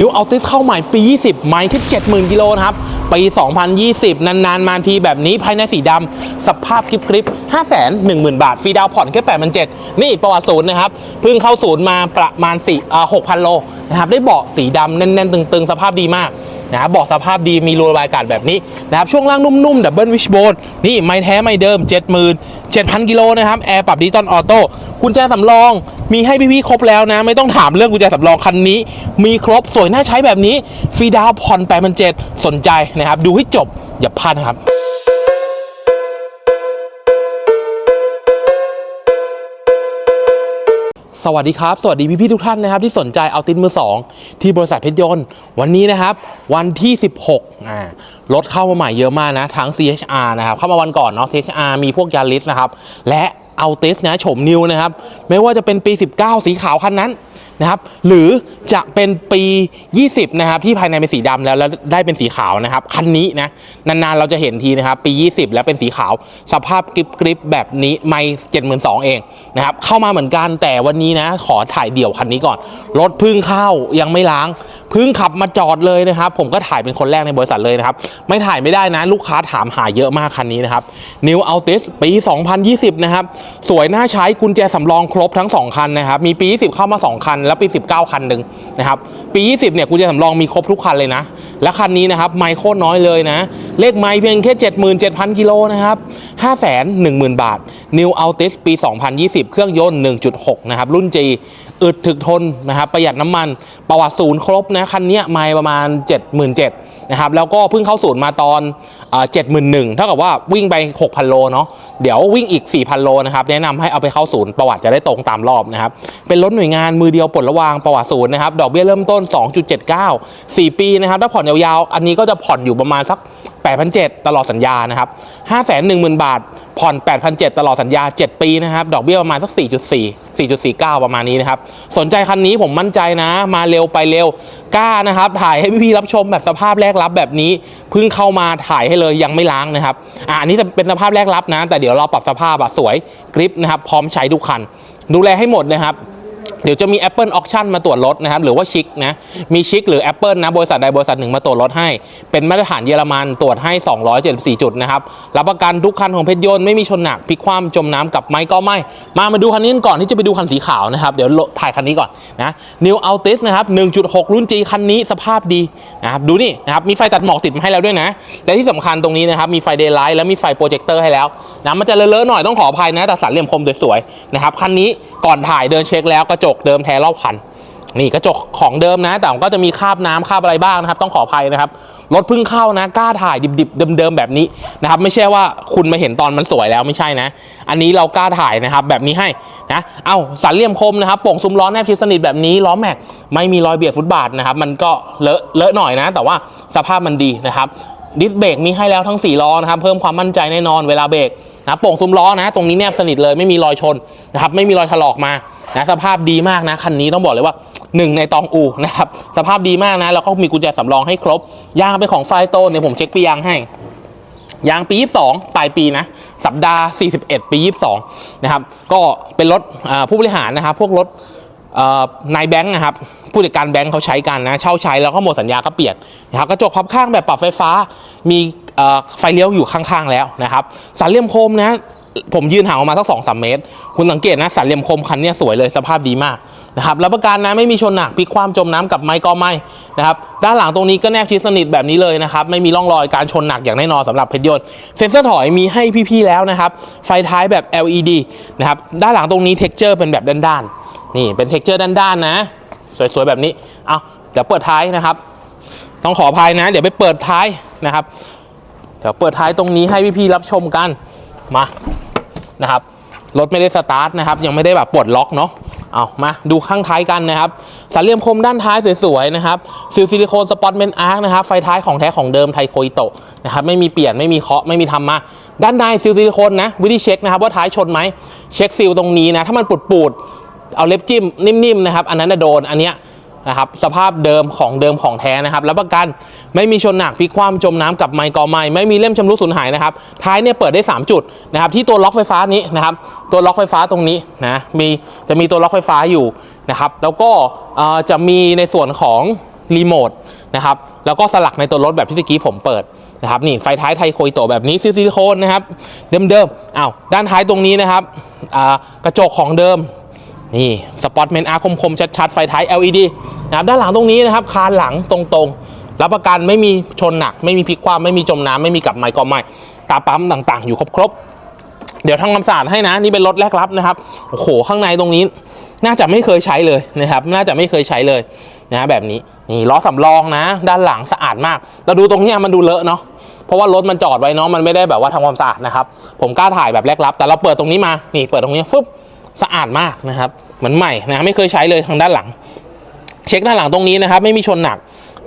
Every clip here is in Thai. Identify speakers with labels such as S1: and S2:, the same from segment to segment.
S1: นิวอัลติสเข้าใหม่ปี 20 ไม้ที่ 70,000 กิโลนะครับ ปี 2020 นาน ๆ มาทีแบบนี้ภายในสีดำสภาพคลิปคลิป510,000 บาท ฟรีดาวผ่อนแค่8,700นี่ประวัติศูนย์นะครับ เพิ่งเข้าศูนย์มาประมาณ4อ่า6,000 โลนะครับ ได้เบาะสีดำแน่น ๆ ตึง ๆ สภาพดีมาก นะครับบอกสภาพดีมีรูระบายอากาศแบบนี้นะครับช่วงล่างนุ่มๆดับเบิลวิชโบนนี่ไม่แท้ไม่เดิม70,000 7,000กิโลนะครับแอร์ปรับดิจิตอลออโต้กุญแจสำรองมีให้พี่ๆครบแล้วนะ ไม่ต้องถามเรื่องกุญแจสำรองคันนี้ มีครบสวยน่าใช้แบบนี้ฟรีดาวน์ผ่อน8,700สนใจนะครับดูให้จบอย่าพลาดนะครับ สวัสดีครับ สวัสดีพี่พี่ทุกท่านนะครับที่สนใจเอาตินมือ 2 ที่บริษัทเพชรยนต์ วันนี้นะครับ วันที่ 16อ่ารถเข้ามาใหม่เยอะมากนะทั้ง CHR นะครับ เข้ามาวันก่อนเนาะ CHR มีพวกยาริสนะครับ และเอาติสนะโฉมนิวนะครับ ไม่ว่าจะเป็นปี 19 สีขาวคันนั้น นะครับ หรือจะเป็นปี 20 นะครับ ที่ภายในเป็นสีดำแล้วแล้วได้เป็นสีขาวนะครับ คันนี้นะ นานๆ เราจะเห็นทีนะครับ ปี 20 แล้วเป็นสีขาว สภาพกริบกริบแบบนี้ไม่เจ็ดหมื่นสองเองนะครับ เข้ามาเหมือนกันแต่วันนี้นะ ขอถ่ายเดี่ยวคันนี้ก่อน รถพึ่งเข้ายังไม่ล้างพึ่งขับมาจอดเลยนะครับ ผมก็ถ่ายเป็นคนแรกในบริษัทเลยนะครับ ไม่ถ่ายไม่ได้นะลูกค้าถามหาเยอะมากคันนี้นะครับ New Altis ปี 2020 นะครับ สวยน่าใช้กุญแจสำรองครบทั้ง 2 คันนะครับ มีปี 20 เข้ามา 2 คันแล้วปี 19 คันหนึ่งนะครับปี 20 เนี่ยกูจะสำรองมีครบทุกคันเลยนะ และคันนี้นะครับไมโครน้อยเลยนะ เลขไมเพียงแค่ 77,000 กิโลนะครับ 510,000 บาท New Altis ปี 2020 เครื่องยนต์ 1.6 นะครับ รุ่น G อึดถึกทนนะครับประหยัดน้ำมันประวัติศูนย์ครบนะคันนี้ไมล์ประมาณ 77,000นะครับแล้วก็เพิ่งเข้าศูนย์มาตอนเจ็ดหมื่นหนึ่งเท่ากับว่าวิ่งไป 6,000 โลเนาะเดี๋ยววิ่งอีก 4,000 โลนะครับแนะนำให้เอาไปเข้าศูนย์ประวัติจะได้ตรงตามรอบนะครับเป็นรถหน่วยงานมือเดียวปลดระวางประวัติศูนย์นะครับดอกเบี้ยเริ่มต้น 2.79 4 ปีนะครับถ้าผ่อนยาวๆ อันนี้ก็จะผ่อนอยู่ประมาณสัก8,700ตลอดสัญญานะครับ510,000 บาท ผ่อน 8,700 ตลอดสัญญา 7 ปีนะครับ ดอกเบี้ยประมาณสัก 4.4 4.49 ประมาณนี้นะครับ สนใจคันนี้ผมมั่นใจนะ มาเร็วไปเร็ว กล้านะครับ ถ่ายให้พี่ๆรับชมแบบสภาพแรกรับแบบนี้ เพิ่งเข้ามาถ่ายให้เลยยังไม่ล้างนะครับ อ่าอันนี้จะเป็นสภาพแรกรับนะ แต่เดี๋ยวเราปรับสภาพอะสวยกริปนะครับ พร้อมใช้ทุกคัน ดูแลให้หมดนะครับ เดี๋ยวจะมี Apple Auction มาตรวจรถนะครับ หรือว่าชิคนะ มีชิคหรือ Apple นะ บริษัทใดบริษัทหนึ่งมาตรวจรถให้ เป็นมาตรฐานเยอรมันตรวจให้ 274 จุดนะครับ รับประกันทุกคันของเพชรยนต์ไม่มีชนหนักพลิกคว่ำจมน้ำกับไม้ก็ไม่ มามาดูคันนี้กันก่อนที่จะไปดูคันสีขาวนะครับ เดี๋ยวถ่ายคันนี้ก่อนนะ New Altis นะครับ 1.6 รุ่น G คันนี้สภาพดีนะครับดูนี่นะครับมีไฟตัดหมอกติดมาให้แล้วด้วยนะ และที่สำคัญตรงนี้นะครับมีไฟเดย์ไลท์และมีไฟโปรเจคเตอร์ให้แล้วนะมันจะเลอะๆหน่อยต้องขออภัยนะแต่สันเหลี่ยมคมสวยๆนะครับคันนี้ก่อนถ่ายเดินเช็คแล้วกระจกกเดิมแท้รอบคัน นี่กระจกของเดิมนะ แต่ก็จะมีคราบน้ำคราบอะไรบ้างนะครับ ต้องขออภัยนะครับรถเพิ่งเข้านะกล้าถ่ายดิบๆเดิมๆแบบนี้นะครับ ไม่ใช่ว่าคุณมาเห็นตอนมันสวยแล้วไม่ใช่นะ อันนี้เรากล้าถ่ายนะครับแบบนี้ให้นะเอาสันเหลี่ยมคมนะครับโป่งซุ้มล้อแนบชิดสนิทแบบนี้ล้อแม็กไม่มีรอยเบียดฟุตบาทนะครับ มันก็เลอะเลอะหน่อยนะ แต่ว่าสภาพมันดีนะครับดิสเบรกมีให้แล้วทั้ง4ล้อนะครับเพิ่มความมั่นใจแน่นอนเวลาเบรกนะโป่งซุ้มล้อนะ ตรงนี้แนบสนิทเลยไม่มีรอยชนนะครับไม่มีรอยถลอกมา นะสภาพดีมากนะคันนี้ต้องบอกเลยว่าหนึ่งในตองอูนะครับสภาพดีมากนะแล้วก็มีกุญแจสำรองให้ครบยางเป็นของไฟโตเนี่ยผมเช็คปียางให้ยางปี 22 ปลายปีนะ สัปดาห์ 41 ปี 22 นะครับ ก็เป็นรถผู้บริหารนะครับ พวกรถนายแบงค์นะครับ ผู้จัดการแบงค์เขาใช้กันนะ เช่าใช้แล้วก็หมดสัญญาก็เปลี่ยนนะครับ กระจกพับข้างแบบปรับไฟฟ้า มีไฟเลี้ยวอยู่ข้างๆแล้วนะครับสันเหลี่ยมโคมนะ ผมยืนห่างออกมาสักสองสามเมตร คุณสังเกตนะ สันเหลี่ยมคมคันเนี้ยสวยเลยสภาพดีมากนะครับรับประกันนะไม่มีชนหนักพลิกความจมน้ำกับไม้ก็ไม่นะครับด้านหลังตรงนี้ก็แนบชิดสนิทแบบนี้เลยนะครับไม่มีร่องรอยการชนหนักอย่างแน่นอนสำหรับเพชรยนต์เซ็นเซอร์ถอยมีให้พี่ๆแล้วนะครับไฟท้ายแบบ LED นะครับด้านหลังตรงนี้เท็กเจอร์เป็นแบบด้านๆนี่เป็นเท็กเจอร์ด้านๆนะ สวยๆแบบนี้เอาเดี๋ยวเปิดท้ายนะครับ ต้องขออภัยนะ เดี๋ยวไปเปิดท้ายนะครับเดี๋ยวเปิดท้ายตรงนี้ให้พี่ๆรับชมกันมา นะครับรถไม่ได้สตาร์ทนะครับยังไม่ได้แบบปลดล็อกเนาะเอามาดูข้างท้ายกันนะครับสันเหลี่ยมคมด้านท้ายสวยๆนะครับซิลซิลิโคนสปอตเมนอาร์คนะครับไฟท้ายของแท้ของเดิมไทโคอิโตะนะครับไม่มีเปลี่ยนไม่มีเคาะไม่มีทำมา ด้านในซิลซิลิโคนนะวิธีเช็คนะครับว่าท้ายชนไหมเช็คซิลตรงนี้นะถ้ามันปูดๆเอาเล็บจิ้มนิ่มๆนะครับอันนั้นนะโดนอันเนี้ย นะครับสภาพเดิมของเดิมของแท้นะครับรับประกันไม่มีชนหนักพลิกคว่ำจมน้ำกับไมค์กอไม้ไม่มีเล่มชำรุดสูญหายนะครับท้ายเนี่ยเปิดได้ 3 จุดนะครับที่ตัวล็อกไฟฟ้านี้นะครับตัวล็อกไฟฟ้าตรงนี้นะมีจะมีตัวล็อกไฟฟ้าอยู่นะครับแล้วก็จะมีในส่วนของรีโมทนะครับแล้วก็สลักในตัวรถแบบที่ตะกี้ผมเปิดนะครับนี่ไฟท้ายไทโคยโตแบบนี้ซิลิโคนนะครับเดิมๆอ้าวด้านท้ายตรงนี้นะครับกระจกของเดิม นี่สปอตเมนอาร์คมๆ ชัดๆ ไฟท้าย LED นะครับด้านหลังตรงนี้นะครับ คานหลังตรงๆ รับประกันไม่มีชนหนัก ไม่มีพลิกคว่ำไม่มีจมน้ำไม่มีกับไม้กอไม้ตาปั๊มต่างๆ อยู่ครบๆ เดี๋ยวทำความสะอาดให้นะ นี่เป็นรถแรกรับนะครับโอ้โหข้างในตรงนี้ น่าจะไม่เคยใช้เลยนะครับน่าจะไม่เคยใช้เลยนะแบบนี้นี่ล้อสำรองนะ ด้านหลังสะอาดมาก เราดูตรงเนี้ยมันดูเลอะเนาะเพราะว่ารถมันจอดไว้เนาะมันไม่ได้แบบว่าทำความสะอาดนะครับผมกล้าถ่ายแบบแรกรับ แต่เราเปิดตรงนี้มานี่เปิดตรงนี้ฟึ๊บ สะอาดมากนะครับเหมือนใหม่นะไม่เคยใช้เลยทางด้านหลัง เช็คด้านหลังตรงนี้นะครับไม่มีชนหนัก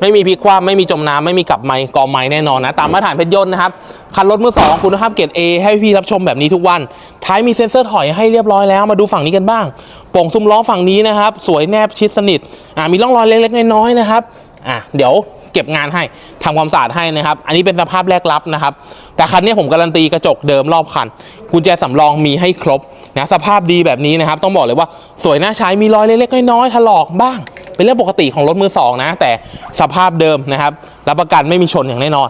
S1: ไม่มีพลิกคว่ำไม่มีจมน้ำไม่มีกลับไม้กอไม้แน่นอนนะ ตามมาตรฐานเพชรยนต์นะครับ คันรถมือสองคุณภาพเกรด A ให้พี่รับชมแบบนี้ทุกวัน ท้ายมีเซ็นเซอร์ถอยให้เรียบร้อยแล้วมาดูฝั่งนี้กันบ้าง โป่งซุ้มล้อฝั่งนี้นะครับ สวยแนบชิดสนิทอ่ามีร่องรอยเล็กๆน้อยๆนะครับอะเดี๋ยว เก็บงานให้ทำความสะอาดให้นะครับ อันนี้เป็นสภาพแรกรับนะครับ แต่คันนี้ผมการันตีกระจกเดิมรอบคันกุญแจสำรองมีให้ครบนะสภาพดีแบบนี้นะครับ ต้องบอกเลยว่าสวยน่าใช้มีรอยเล็กๆน้อยๆถลอกบ้าง เป็นเรื่องปกติของรถมือสองนะ แต่สภาพเดิมนะครับรับประกันไม่มีชนอย่างแน่นอน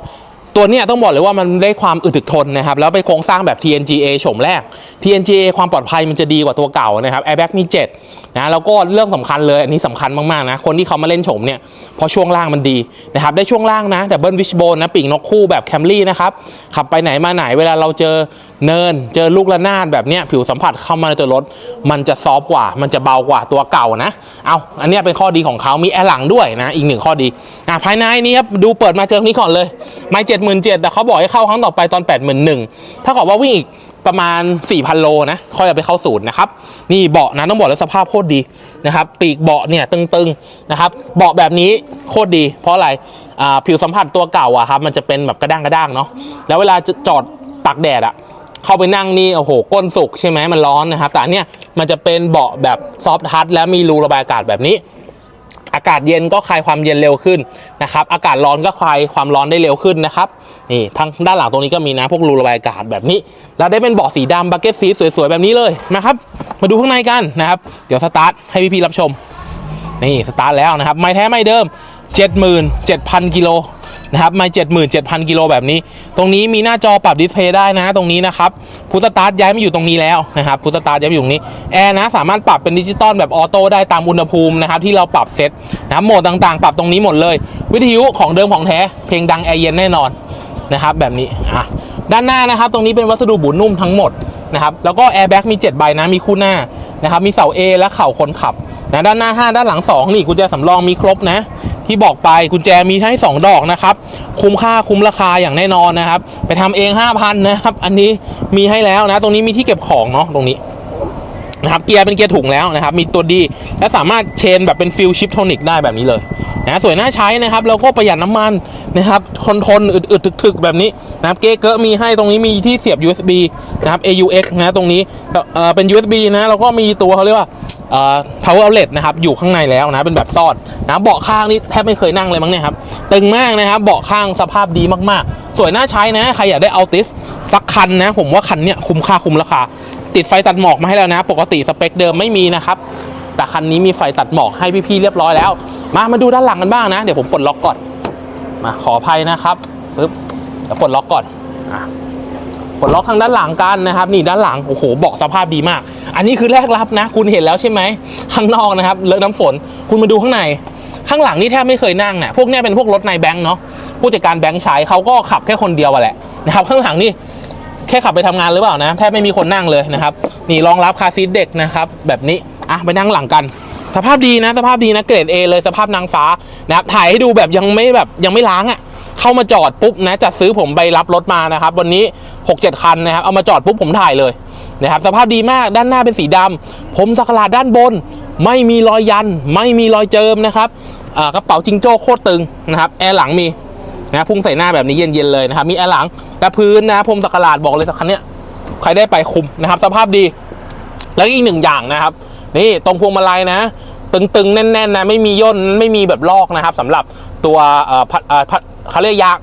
S1: ตัวเนี้ยต้องบอกเลยว่ามันได้ความอึดถึกทนนะครับ แล้วเป็นโครงสร้างแบบ TNGA โฉมแรก TNGA ความปลอดภัยมันจะดีกว่าตัวเก่านะครับ Airbag มี 7 นะ แล้วก็เรื่องสำคัญเลย อันนี้สำคัญมากๆนะ คนที่เขามาเล่นโฉมเนี่ย พอช่วงล่างมันดีนะครับ ได้ช่วงล่างนะ ดับเบิลวิชโบนนะ ปีกนกคู่แบบแคมรี่นะครับ ขับไปไหนมาไหน เวลาเราเจอ เนินเจอลูกระนาดแบบเนี้ยผิวสัมผัสเข้ามาในตัวรถ มันจะซอฟกว่า มันจะเบากว่าตัวเก่านะ เอาอันนี้เป็นข้อดีของเขามีแอร์หลังด้วยนะ อีกหนึ่งข้อดีอะภายในนี้ครับดูเปิดมาเจอนี้ก่อนเลยไม่เจ็ดหมื่นเจ็ดแต่เขาบอกให้เข้าครั้งต่อไปตอนแปดหมื่นหนึ่งถ้ากับว่าวิ่งอีกประมาณ 4,000 โลนะค่อยเอาไปเข้าศูนย์นะครับ นี่เบาะนะต้องบอกเลยสภาพโคตรดีนะครับ ปีกเบาะเนี่ยตึงๆนะครับ เบาะแบบนี้โคตรดี เพราะอะไรอ่าผิวสัมผัสตัวเก่าอะครับมันจะเป็นแบบกระด้างกระด้างเนาะแล้วเวลาจะจอดตากแดดอะ เข้าไปนั่งนี่โอ้โหก้นสุกใช่ไหมมันร้อนนะครับแต่อันเนี่ยมันจะเป็นเบาะแบบซอฟท์ทัชแล้วมีรูระบายอากาศแบบนี้ อากาศเย็นก็คลายความเย็นเร็วขึ้นนะครับอากาศร้อนก็คลายความร้อนได้เร็วขึ้นนะครับนี่ทางด้านหลังตรงนี้ก็มีนะพวกรูระบายอากาศแบบนี้ แล้วได้เป็นเบาะสีดำบักเก็ตซีสวยๆแบบนี้เลยนะครับมาดูข้างในกันนะครับเดี๋ยวสตาร์ทให้พี่ๆรับชมนี่สตาร์ทแล้วนะครับ ไม้แท้ไม้เดิม 77,000กิโล นะครับม้77,000 กิโลแบบนี้ ตรงนี้มีหน้าจอปรับดิสเพย์ได้นะตรงนี้นะครับพุทสตาร์ทย้ายมาอยู่ตรงนี้แล้วนะครับพุทสตาร์ทย้ายมาอยู่ตรงนี้แอร์นะสามารถปรับเป็นดิจิตอลแบบออโต้ได้ตามอุณหภูมินะครับที่เราปรับเซตนะโหมดต่างๆ ปรับตรงนี้หมดเลย วิทยุของเดิมของแท้เพลงดังแอร์เย็นแน่นอนนะครับแบบนี้อะด้านหน้านะครับตรงนี้เป็นวัสดุบุนุ่มทั้งหมดนะครับแล้วก็แอร์แบ็กมี 7 ใบนะมีคู่หน้านะครับมีเสา A และเข่าคนขับนะด้านหน้า 5 ด้านหลัง 2 นี่กุญแจสำรองมีครบนะ ที่บอกไปกุญแจมีให้สองดอกนะครับ คุ้มค่าคุ้มราคาอย่างแน่นอนนะครับ ไปทำเอง 5,000 นะครับ อันนี้มีให้แล้วนะ ตรงนี้มีที่เก็บของเนาะตรงนี้นะครับเกียร์เป็นเกียร์ถุงแล้วนะครับ มีตัวดีและสามารถเชนแบบเป็นฟิลชิปโทนิกได้แบบนี้เลยนะสวยน่าใช้นะครับแล้วก็ประหยัดน้ำมันนะครับทนทนอึดอึดถึกๆ แบบนี้นะครับเก๊เกอมีให้ตรงนี้มีที่เสียบ USB นะครับ AUX นะตรงนี้เอ่อเป็น USB นะแล้วก็มีตัวเขาเรียกว่า power outlet นะครับอยู่ข้างในแล้วนะเป็นแบบซอนนะเบาะข้างนี่แทบไม่เคยนั่งเลยมั้งเนี่ยครับตึงมากนะครับเบาะข้างสภาพดีมากๆ สวยน่าใช้นะใครอยากได้อัลติสสักคันนะ ผมว่าคันเนี้ยคุ้มค่าคุ้มราคาติดไฟตัดหมอกมาให้แล้วนะ ปกติสเปคเดิมไม่มีนะครับแต่คันนี้มีไฟตัดหมอกให้พี่ๆเรียบร้อยแล้ว มามาดูด้านหลังกันบ้างนะ เดี๋ยวผมปลดล็อกก่อนมาขออภัยนะครับปึ๊บเดี๋ยวปลดล็อกก่อนอะ ปลดล็อกทางด้านหลังกันนะครับ นี่ด้านหลังโอ้โหบาะสภาพดีมาก อันนี้คือแรกรับนะ คุณเห็นแล้วใช่ไหมข้างนอกนะครับเลอะน้ำฝนคุณมาดูข้างใน ข้างหลังนี่แทบไม่เคยนั่งนะพวกนี้เป็นพวกรถในแบงค์เนาะผู้จัดการแบงค์ใช้เขาก็ขับแค่คนเดียวแหละนะครับข้างหลังนี่แค่ขับไปทำงานหรือเปล่านะแทบไม่มีคนนั่งเลยนะครับนี่รองรับคาซีทเด็กนะครับแบบนี้อะไปนั่งหลังกันสภาพดีนะ สภาพดีนะเกรด A เลยสภาพนางฟ้านะครับถ่ายให้ดูแบบยังไม่แบบยังไม่ล้างอะ่ะ เข้ามาจอดปุ๊บนะจัดซื้อผมไปรับรถมานะครับ วันนี้ 6-7 คันนะครับเอามาจอดปุ๊บผมถ่ายเลยนะครับสภาพดีมากด้านหน้าเป็นสีดำผมสักหลาดด้านบน ไม่มีรอยยัน ไม่มีรอยเจิมนะครับกระเป๋าจิงโจ้โคตรตึงนะครับแอร์หลังมีนะพุ่งใส่หน้าแบบนี้เย็นๆเลยนะครับมีแอร์หลังและพื้นนะผมสักหลาดบอกเลยสักคันเนี้ยใครได้ไปคุมนะครับ สภาพดี แล้วอีกหนึ่งอย่างนะครับ นี่ตรงพวงมาลัยนะ ตึงๆ แน่นๆนะไม่มีย่นไม่มีแบบลอกนะครับสำหรับตัว เขาเรียกยาง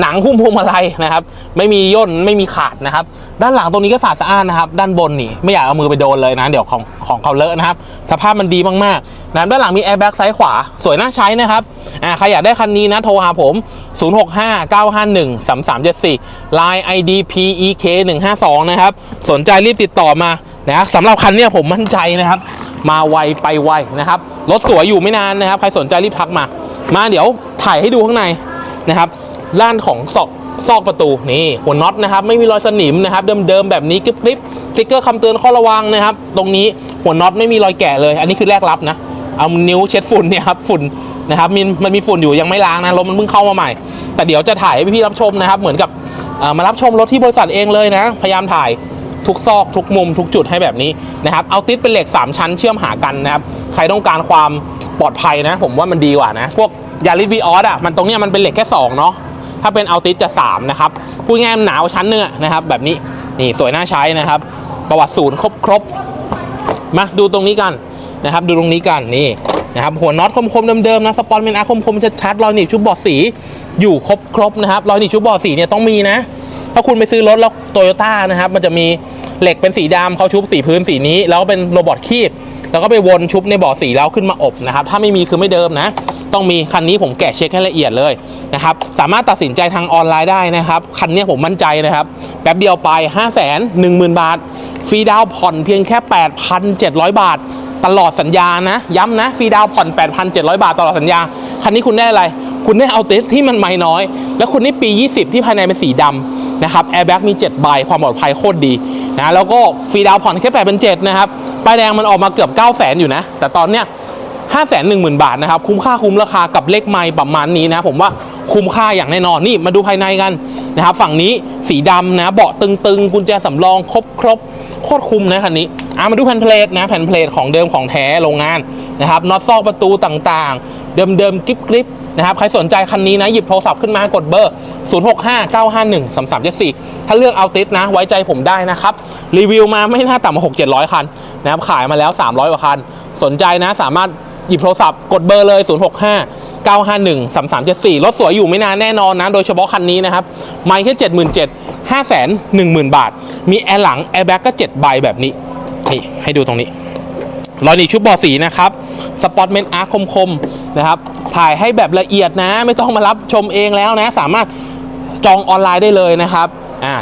S1: หนังหุ้มพวงมาลัยนะครับ ไม่มีย่นไม่มีขาดนะครับ ด้านหลังตรงนี้ก็สะอาดสะอ้านนะครับ ด้านบนนี่ไม่อยากเอามือไปโดนเลยนะ เดี๋ยวของของเขาเลอะนะครับ สภาพมันดีมากๆนะด้านหลังมีแอร์แบ็กซ้ายขวาสวยน่าใช้นะครับอ่าใครอยากได้คันนี้นะโทรหาผม 0659513374 Line ID PEK 152นะครับ สนใจรีบติดต่อมานะสำหรับคันนี้ผมมั่นใจนะครับ มาไวไปไวนะครับรถสวยอยู่ไม่นานนะครับ ใครสนใจรีบทักมา มาเดี๋ยวถ่ายให้ดูข้างใน นะครับด้านของซอกซอกประตูนี่หัวน็อตนะครับไม่มีรอยสนิมนะครับเดิมๆแบบนี้กริบๆสติ๊กเกอร์คำเตือนข้อระวังนะครับ ตรงนี้หัวน็อตไม่มีรอยแกะเลย อันนี้คือแรกรับนะ เอานิ้วเช็ดฝุ่นเนี่ยครับฝุ่นนะครับมันมันมีฝุ่นอยู่ยังไม่ล้างนะรถมันเพิ่งเข้ามาใหม่ แต่เดี๋ยวจะถ่ายให้พี่ๆรับชมนะครับ เหมือนกับมารับชมรถที่บริษัทเองเลยนะ พยายามถ่ายทุกซอกทุกมุมทุกจุดให้แบบนี้นะครับเอาติดเป็นเหล็ก 3 ชั้นเชื่อมหากันนะครับใครต้องการความปลอดภัยนะ ผมว่ามันดีกว่านะพวก ยาริสวีออสอะมันตรงเนี้ยมันเป็นเหล็กแค่2เนาะถ้าเป็นเอาติดจะ3นะครับพูดง่ายมันหนาวชั้นเนื้อนะครับแบบนี้นี่สวยน่าใช้นะครับ ประวัติศูนย์ครบครบมาดูตรงนี้กันนะครับดูตรงนี้กันนี่นะครับหัวน็อตคมๆเดิมๆนะสปอนเป็นอาคมๆชัดๆรอยหนีบชุบบอดสีอยู่ครบครบนะครับรอยหนีบชุบบอดสีเนี่ยต้องมีนะถ้าคุณไปซื้อรถแล้วโตโยต้านะครับมันจะมีเหล็กเป็นสีดำเขาชุบสีพื้นสีนี้ แล้วก็เป็นโรบอทคีบ แล้วก็ไปวนชุบในบ่อสีแล้วขึ้นมาอบนะครับ ถ้าไม่มีคือไม่เดิมนะ ต้องมีคันนี้ผมแกะเช็คให้ละเอียดเลยนะครับสามารถตัดสินใจทางออนไลน์ได้นะครับ คันนี้ผมมั่นใจนะครับ แป๊บเดียวไป 5 1 0 0 0 0 บาท ฟรีดาวผ่อนเพียงแค่ 8,700 บาท ตลอดสัญญานะ ย้ำนะฟรีดาวผ่อน 8,700 บาทตลอดสัญญา คันนี้คุณได้อะไร คุณได้เอาเตสที่มันไม่น้อย แล้วคุณได้ปี 20 ที่ภายในเป็นสีดำนะครับแอร์แบ็กมี7ใบความปลอดภัยโคตรดีนะแล้วก็ฟรีดาวผ่อนแค่8เป็น7นะครับป้ายแดงมันออกมาเกือบ 9 0 0 0 0 อยู่นะ แต่ตอนเนี้ย 5 1 0 0 0 0 บาทนะครับ คุ้มค่าคุ้มราคากับเลขไม้ประมาณนี้นะผมว่าคุ้มค่าอย่างแน่นอนนี่มาดูภายในกันนะครับ ฝั่งนี้สีดำนะ เบาะตึงๆ กุญแจสำรองครบครบโคตรคุ้มนะคันนี้อะมาดูแผ่นเพลทนะแผ่นเพลทของเดิมของแท้โรงงานนะครับน็อตซอกประตูต่างๆ เดิมๆกริบๆนะครับใครสนใจคันนี้นะ หยิบโทรศัพท์ขึ้นมากดเบอร์ 0659513374 ถ้าเลือกเอาติสนะ ไว้ใจผมได้นะครับ รีวิวมาไม่น่าต่ำกว่า6 700 คันนะครับขายมาแล้ว 300 กว่าคัน สนใจนะสามารถ หยิบโทรศัพท์กดเบอร์เลย 065 951 3374 รถสวยอยู่ไม่นานแน่นอนนะ โดยเฉพาะคันนี้นะครับ ไม่แค่ 77,000 510,000 บาท มีแอร์หลัง แอร์แบ็กก็ 7 ใบแบบนี้ นี่ ให้ดูตรงนี้รอยหนีชุบบอสีนะครับ สปอตเมนอาร์คมๆนะครับ ถ่ายให้แบบละเอียดนะ ไม่ต้องมารับชมเองแล้วนะ สามารถจองออนไลน์ได้เลยนะครับอ่า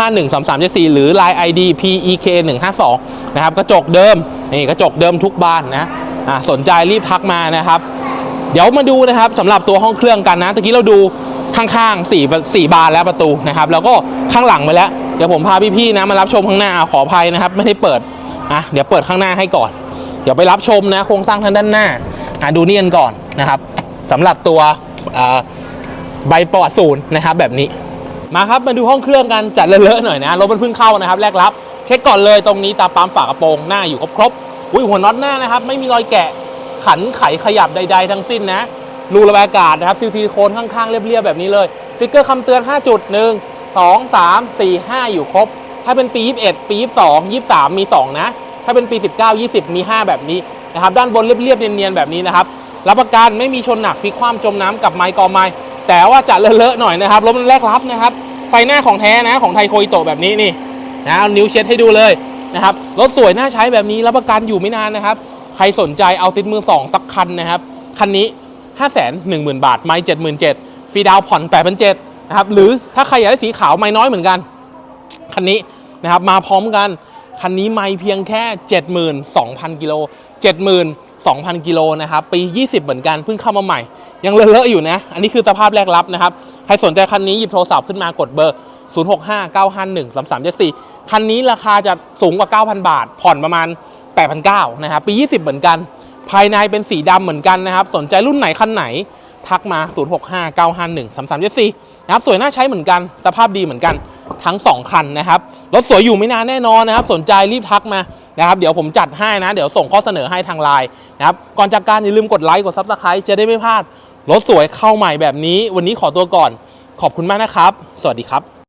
S1: 0659513374 หรือ Line ID PEK 152 นะครับ กระจกเดิม นี่ กระจกเดิมทุกบานนะ อ่าสนใจรีบทักมานะครับ เดี๋ยวมาดูนะครับสำหรับตัวห้องเครื่องกันนะตะกี้เราดูข้างๆ4 4บานแล้วประตูนะครับ แล้วก็ข้างหลังไปแล้วเดี๋ยวผมพาพี่ๆนะมารับชมข้างหน้าขออภัยนะครับไม่ได้เปิดอะเดี๋ยวเปิดข้างหน้าให้ก่อน เดี๋ยวไปรับชมนะโครงสร้างทางด้านหน้าอะดูนี่กันก่อนนะครับสำหรับตัวใบประวัติศูนย์นะครับแบบนี้มาครับมาดูห้องเครื่องกันจัดเลอะๆหน่อยนะรถมันเพิ่งเข้านะครับ แรกรับ เช็คก่อนเลยตรงนี้ตาปั๊มฝากระโปรงหน้าอยู่ครบๆ อุ้ยหัวน็อตหน้านะครับ ไม่มีรอยแกะขันไขขยับใด ๆ ทั้งสิ้นนะรูระบายอากาศนะครับซิลซิโคนข้างๆ เรียบๆ แบบนี้เลยสติ๊กเกอร์คำเตือน 5 จุด 1 2 3 4 5 อยู่ครบ ถ้าเป็นปี 21 ปี 22 23 มี 2 นะ ถ้าเป็นปี 19 20 มี 5 แบบนี้นะครับด้านบนเรียบๆ เนียนๆ แบบนี้นะครับรับประกันไม่มีชนหนักพลิกคว่ำจมน้ำกับไม้กอไม้แต่ว่าจะเลอะๆหน่อยนะครับรถมันแรกรับนะครับ ไฟหน้าของแท้นะของไทยโคอิโตแบบนี้นี่นะเอานิ้วเช็ดให้ดูเลย นะครับรถสวยน่าใช้แบบนี้รับประกันอยู่ไม่นานนะครับ ใครสนใจเอาติดมือสองสักคันนะครับ คันนี้ 5 1 0 0 0 0 บาท ไม่ 77,000ฟรีดาวผ่อน8,700นะครับหรือถ้าใครอยากได้สีขาวไม่น้อยเหมือนกัน คันนี้นะครับมาพร้อมกัน คันนี้ไม่เพียงแค่ 72,000กิโล72,000 กิโลนะครับปี 20 เหมือนกันเพิ่งเข้ามาใหม่ ยังเลอะๆอยู่นะ อันนี้คือสภาพแรกรับนะครับ ใครสนใจคันนี้หยิบโทรศัพท์ขึ้นมากดเบอร์ 0659513374 คันนี้ราคาจะสูงกว่า 9,000 บาท ผ่อนประมาณ 8,900นะครับ ปี 20 เหมือนกัน ภายในเป็นสีดำเหมือนกันนะครับ สนใจรุ่นไหนคันไหน ทักมา 0659513374นะครับ สวยน่าใช้เหมือนกัน สภาพดีเหมือนกัน ทั้ง 2 คันนะครับ รถสวยอยู่ไม่นานแน่นอนนะครับ สนใจรีบทักมานะครับ เดี๋ยวผมจัดให้นะ เดี๋ยวส่งข้อเสนอให้ทางไลน์นะครับ ก่อนจากการอย่าลืมกดไลค์ กดซับสไคร b ์จะได้ไม่พลาด รถสวยเข้าใหม่แบบนี้ วันนี้ขอตัวก่อน ขอบคุณมากนะครับ สวัสดีครับ